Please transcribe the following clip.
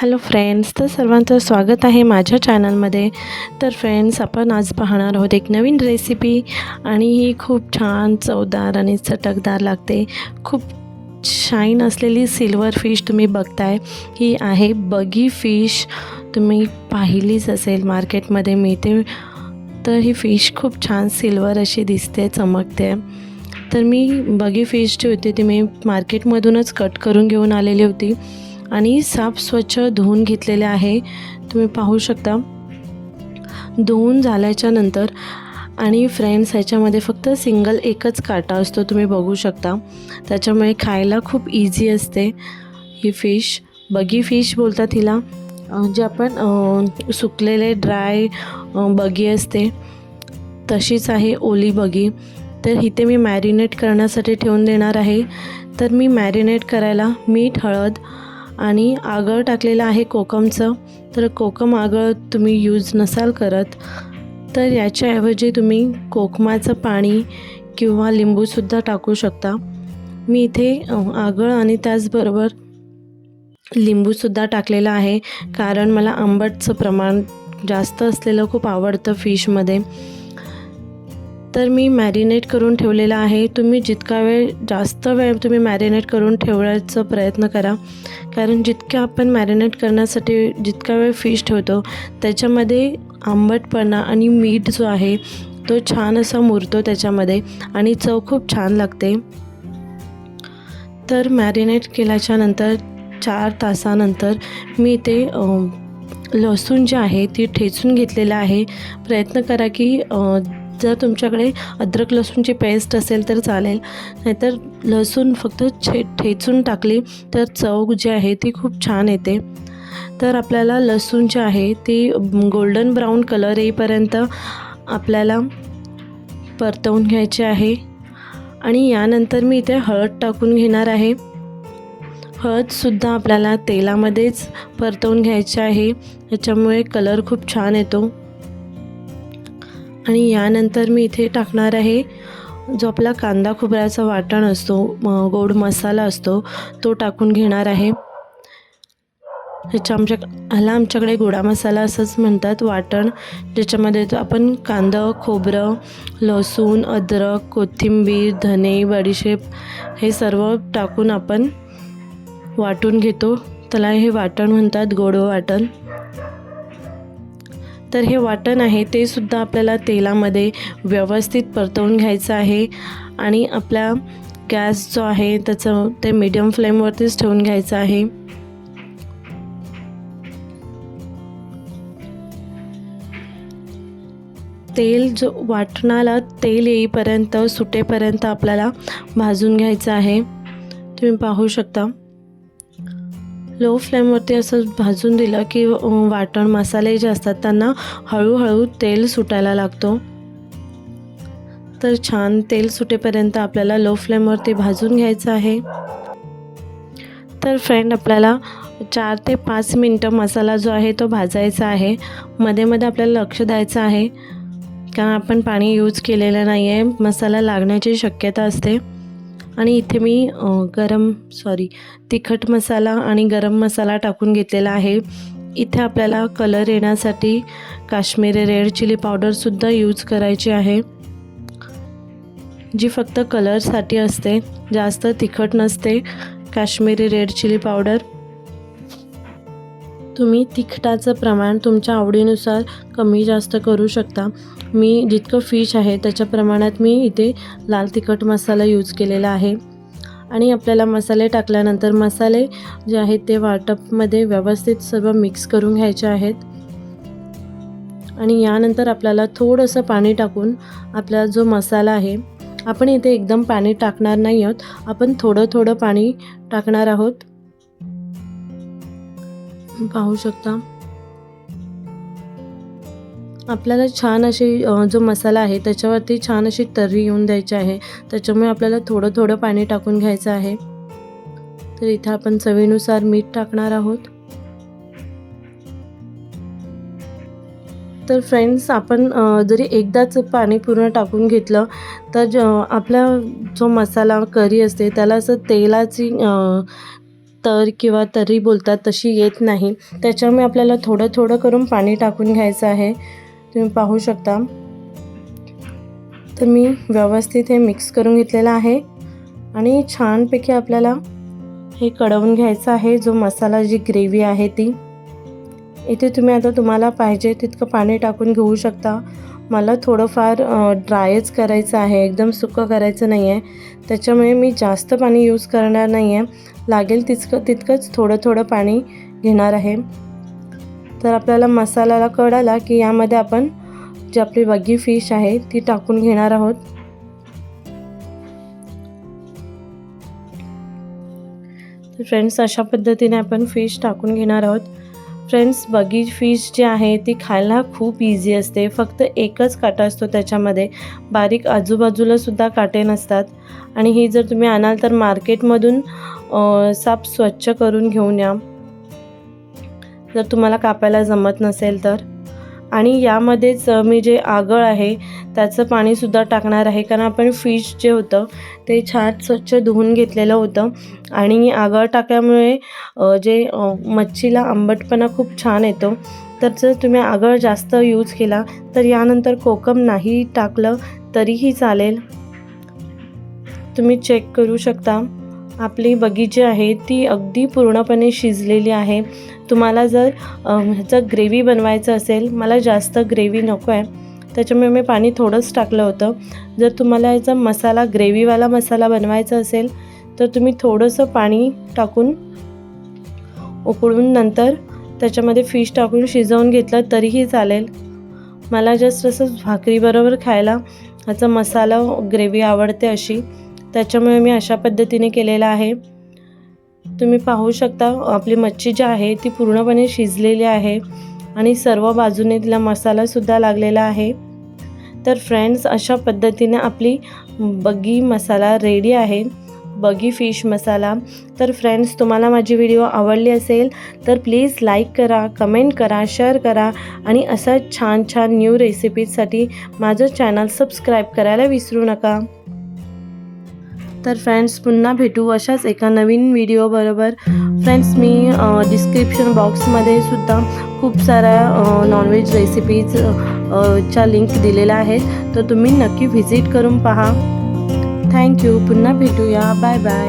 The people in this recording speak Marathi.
हॅलो फ्रेंड्स तर सर्वांचं स्वागत आहे माझ्या चॅनलमध्ये तर फ्रेंड्स आपण आज पाहणार आहोत एक नवीन रेसिपी आणि ही खूप छान चवदार आणि चटकदार लागते. खूप शाईन असलेली सिल्वर फिश तुम्ही बघताय. ही आहे बगी फिश तुम्ही पाहिलीच असेल मार्केटमध्ये मिळते. तर ही फिश खूप छान सिल्वर अशी दिसते चमकते. तर मी बगी फिश जी होती ती मी मार्केटमधूनच कट करून घेऊन आलेली होती. आणि साफ स्वच्छ धुवून घेतलेले आहे. तुम्ही पाहू शकता. धुवून झाल्याच्यानंतर आणि फ्रेंड्स ह्याच्यामध्ये फक्त सिंगल एकच काटा असतो तुम्ही बघू शकता. त्याच्यामुळे खायला खूप इझी असते ही फिश बगी फिश बोलतात हिला जे आपण सुकलेले ड्राय बगी असते. तशीच आहे ओली बगी. तर इथे मी मॅरिनेट करण्यासाठी ठेवून देणार आहे. तर मी मॅरिनेट करायला मीठ हळद आणि आगळ टाकलेलं आहे कोकमचं. तर कोकम आगळ तुम्ही यूज नसाल करत तर याच्याऐवजी तुम्ही कोकमाचं पाणी किंवा लिंबूसुद्धा टाकू शकता. मी इथे आगळ आणि त्याचबरोबर लिंबूसुद्धा टाकलेलं आहे कारण मला आंबटचं प्रमाण जास्त असलेलं खूप आवडतं फिशमध्ये तर मी मॅरिनेट करून ठेवलेला आहे. तुम्ही जितका वेळ जास्त वेळ तुम्ही मॅरिनेट करून ठेवण्याचा प्रयत्न करा. कारण जितकं आपण मॅरिनेट करण्यासाठी जितका वेळ फिश ठेवतो त्याच्यामध्ये आंबटपणा आणि मीठ जो आहे तो छान असा मुरतो त्याच्यामध्ये आणि चव खूप छान लागते. तर मॅरिनेट केल्याच्यानंतर चार तासानंतर मी ते लसूण जे आहे ती ठेचून घेतलेलं आहे. प्रयत्न करा की जर तुमच्याकडे अद्रक लसूणची पेस्ट असेल तर चालेल. नाहीतर लसूण फक्त छे ठेचून टाकली तर चव जी आहे ती खूप छान येते. तर आपल्याला लसूण जे आहे ती गोल्डन ब्राऊन कलर येईपर्यंत आपल्याला परतवून घ्यायचे आहे. आणि यानंतर मी इथे हळद टाकून घेणार आहे. हळदसुद्धा आपल्याला तेलामध्येच परतवून घ्यायचे आहे. याच्यामुळे कलर खूप छान येतो. आणि यानंतर मी इथे टाकणार आहे जो आपला कांदा खोबऱ्याचा वाटण असतो गोड मसाला असतो तो टाकून घेणार आहे. ह्याच्या आमच्या ह्याला आमच्याकडे गोडा मसाला असंच म्हणतात वाटण. ज्याच्यामध्ये आपण कांदा खोबरं लसूण अद्रक कोथिंबीर धने बडीशेप हे सर्व टाकून आपण वाटून घेतो. त्याला हे वाटण म्हणतात गोड वाटण. तर हे वाटण आहे ते सुद्धा आपल्याला तेलामध्ये व्यवस्थित परतवून घ्यायचं आहे. आणि आपला गॅस जो आहे त्याचं ते मीडियम फ्लेमवरतीच ठेवून घ्यायचं आहे. तेल जो वाटणाला तेल येईपर्यंत सुटेपर्यंत आपल्याला भाजून घ्यायचं आहे. तुम्ही पाहू शकता. लो फ्लेमवरती असं भाजून दिलं की वाटण मसाले जे असतात त्यांना हळूहळू तेल सुटायला लागतो. तर छान तेल सुटेपर्यंत आपल्याला लो फ्लेमवरती भाजून घ्यायचं आहे. तर फ्रेंड आपल्याला चार ते पाच मिनटं मसाला जो आहे तो भाजायचा आहे. मध्ये मध्ये आपल्याला लक्ष द्यायचं आहे. कारण आपण पाणी यूज केलेलं नाही आहे मसाला लागण्याची शक्यता असते. आणि इथे मी गरम सॉरी तिखट मसाला आणि गरम मसाला टाकून घेतलेला आहे. इथे आपल्याला कलर येण्यासाठी काश्मीरी रेड चिली पावडरसुद्धा यूज करायची आहे. जी फक्त कलरसाठी असते जास्त तिखट नसते काश्मीरी रेड चिली पावडर तुम्ही तिखटाचं प्रमाण तुमच्या आवडीनुसार कमी जास्त करू शकता. मी जितकं फिश आहे त्याच्या प्रमाणात मी इथे लाल तिखट मसाला यूज केलेला आहे. आणि आपल्याला मसाले टाकल्यानंतर मसाले जे आहेत ते वाटपमध्ये व्यवस्थित सर्व मिक्स करून घ्यायचे आहेत. आणि यानंतर आपल्याला थोडंसं पाणी टाकून आपला जो मसाला आहे आपण इथे एकदम पाणी टाकणार नाही आहोत. आपण थोडं थोडं पाणी टाकणार आहोत. पाहू शकता. आपल्याला छान अशी जो मसाला आहे त्याच्यावरती छान अशी तर्री येऊन द्यायची आहे. त्याच्यामुळे आपल्याला थोडं थोडं पाणी टाकून घ्यायचं आहे. तर इथं आपण चवीनुसार मीठ टाकणार आहोत. तर फ्रेंड्स आपण जरी एकदाच पाणी पूर्ण टाकून घेतलं तर ज आपला जो मसाला करी असते त्याला असं तेलाची तर किंवा तरी बोलतात तशी येत नाही. त्याच्यामुळे आपल्याला थोडं थोडं करून पाणी टाकून घ्यायचं आहे. तुम्ही पाहू शकता. तर मी व्यवस्थित हे मिक्स करून घेतलेलं आहे. आणि छानपैकी आपल्याला हे कढवून घ्यायचं आहे. जो मसाला जी ग्रेव्ही आहे ती. इथे तुम्ही आता तुम्हाला पाहिजे तितकं पाणी टाकून घेऊ शकता. मला थोडंफार ड्रायच करायचं आहे. एकदम सुकं करायचं नाही आहे त्याच्यामुळे मी जास्त पाणी यूज करणार नाही आहे लागेल तितकं तितकंच थोडं थोडं पाणी घेणार आहे. तर आपल्याला मसाल्याला कळाला की यामध्ये आपण जी आपली वगी फिश आहे ती टाकून घेणार आहोत. तर फ्रेंड्स अशा पद्धतीने आपण फिश टाकून घेणार आहोत. फ्रेंड्स बगी फिश जी आहे ती खायला खूप इझी असते. फक्त एकच काटा असतो त्याच्यामध्ये. बारीक आजूबाजूलासुद्धा काटे नसतात. आणि ही जर तुम्ही आणाल तर मार्केटमधून साप साफ स्वच्छ करून घेऊन या. जर तुम्हाला कापायला जमत नसेल तर. आणि यामध्येच मी जे आगळ आहे त्याचं पाणीसुद्धा टाकणार आहे. कारण आपण फिश जे होतं ते छान स्वच्छ धुवून घेतलेलं होतं. आणि आगळ टाकल्यामुळे जे मच्छीला आंबटपणा खूप छान येतो. तर जर तुम्ही आगळ जास्त यूज केला तर यानंतर कोकम नाही टाकलं तरीही चालेल. तुम्ही चेक करू शकता. आपली बगीची आहे ती अगदी पूर्णपणे शिजलेली आहे. तुम्हाला जर ह्याचं ग्रेव्ही बनवायचं असेल मला जास्त ग्रेव्ही नको आहे त्याच्यामुळे मी पाणी थोडंच टाकलं होतं. जर तुम्हाला याचा मसाला ग्रेव्हीवाला मसाला बनवायचा असेल तर तुम्ही थोडंसं पाणी टाकून उकळून नंतर त्याच्यामध्ये फिश टाकून शिजवून घेतलं तरीही चालेल. मला जस्ट असंच भाकरीबरोबर खायला ह्याचा मसाला ग्रेव्ही आवडते अशी. त्याच्यामुळे मी अशा पद्धतीने केलेला आहे. तुम्ही पाहू शकता आपली मच्छी जी आहे ती पूर्णपणे शिजलेली आहे आणि सर्व बाजूने तिला मसालासुद्धा लागलेला आहे. तर फ्रेंड्स अशा पद्धतीने आपली बगी मसाला रेडी आहे. बगी फिश मसाला. तर फ्रेंड्स तुम्हाला माझी व्हिडिओ आवडली असेल तर प्लीज लाईक करा कमेंट करा शेअर करा आणि असं छान छान न्यू रेसिपीजसाठी माझं चॅनल सबस्क्राईब करायला विसरू नका. तर फ्रेंड्स पुन्हा भेटू अशाच एका नवीन व्हिडिओबरोबर फ्रेंड्स मी डिस्क्रिप्शन बॉक्समध्ये सुद्धा खूप साऱ्या नॉनव्हेज रेसिपीज च्या लिंक दिलेल्या आहेत. तर तुम्ही नक्की व्हिजिट करून पहा. थँक्यू पुन्हा भेटूया. Bye bye